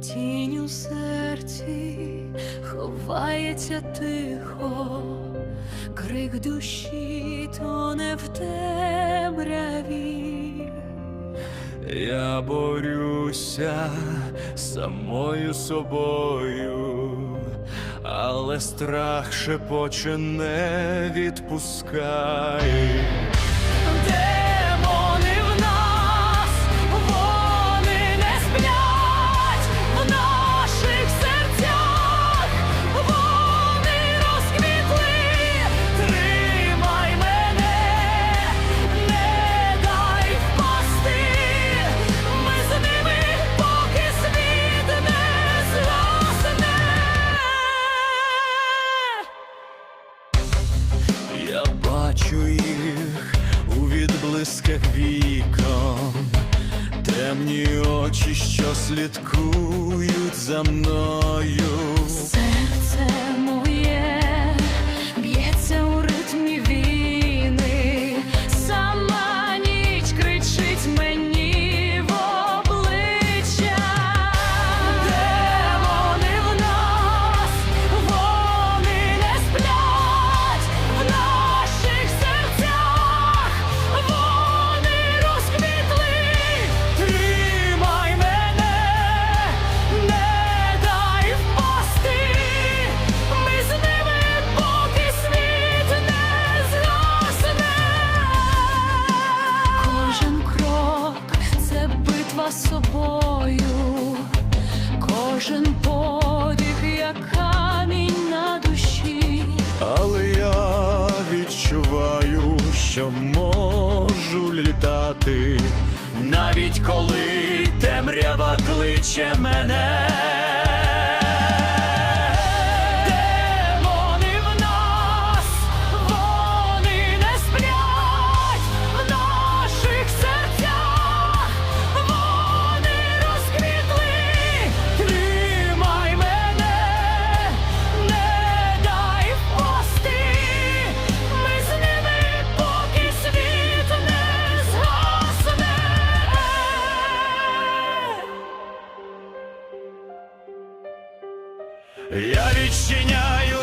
Тінь у серці ховається тихо, крик душі тоне в темряві. Я борюся самою собою, але страх шепоче не відпускає. Бачу їх у відблисках вікон, темні очі, що слідкують за мною. Кожен подих, як камінь на душі. Але я відчуваю, що можу літати, навіть коли темрява кличе мене. Я відчиняю.